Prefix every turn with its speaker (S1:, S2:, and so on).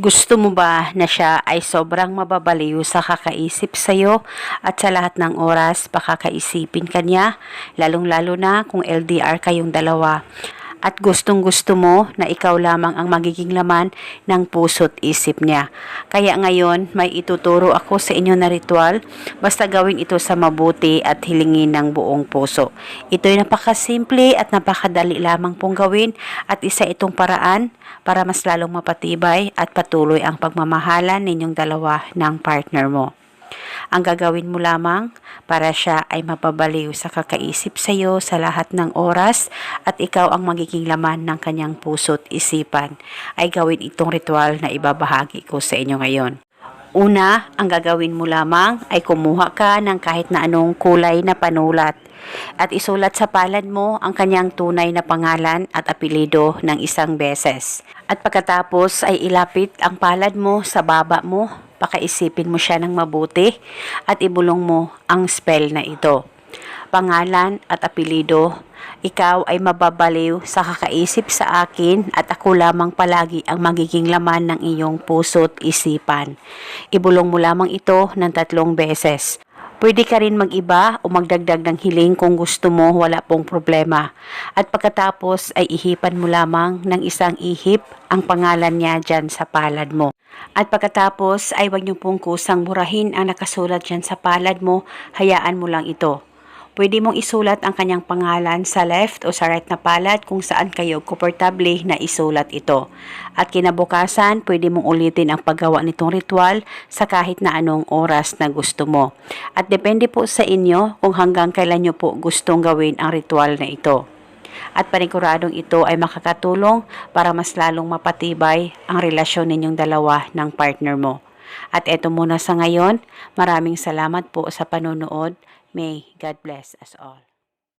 S1: Gusto mo ba na siya ay sobrang mababaliw sa kakaisip sa'yo at sa lahat ng oras pakakaisipin ka niya, lalong-lalo na kung LDR kayong dalawa at gustong gusto mo na ikaw lamang ang magiging laman ng puso't isip niya. Kaya ngayon, may ituturo ako sa inyo na ritual, basta gawin ito sa mabuti at hilingin ng buong puso. Ito'y napakasimple at napakadali lamang pong gawin at isa itong paraan para mas lalong mapatibay at patuloy ang pagmamahalan ninyong dalawa ng partner mo. Ang gagawin mo lamang para siya ay mapabaliw sa kakaisip sa iyo sa lahat ng oras at ikaw ang magiging laman ng kanyang puso't isipan ay gawin itong ritual na ibabahagi ko sa inyo ngayon. Una, ang gagawin mo lamang ay kumuha ka ng kahit na anong kulay na panulat at isulat sa palad mo ang kanyang tunay na pangalan at apelido ng isang beses. At pagkatapos ay ilapit ang palad mo sa baba mo, pakaisipin mo siya ng mabuti at ibulong mo ang spell na ito. Pangalan at apelido, ikaw ay mababaliw sa kakaisip sa akin at ako lamang palagi ang magiging laman ng iyong puso't isipan. Ibulong mo lamang ito ng tatlong beses. Pwede ka rin mag-iba o magdagdag ng hiling kung gusto mo, wala pong problema. At pagkatapos ay ihipan mo lamang ng isang ihip ang pangalan niya dyan sa palad mo. At pagkatapos ay wag niyo pong kusang murahin ang nakasulat dyan sa palad mo, hayaan mo lang ito. Pwede mong isulat ang kanyang pangalan sa left o sa right na palad kung saan kayo komportable na isulat ito. At kinabukasan, pwede mong ulitin ang paggawa nitong ritual sa kahit na anong oras na gusto mo. At depende po sa inyo kung hanggang kailan nyo po gustong gawin ang ritual na ito. At paniguradong ito ay makakatulong para mas lalong mapatibay ang relasyon ninyong dalawa ng partner mo. At eto muna sa ngayon, maraming salamat po sa panonood. May God bless us all.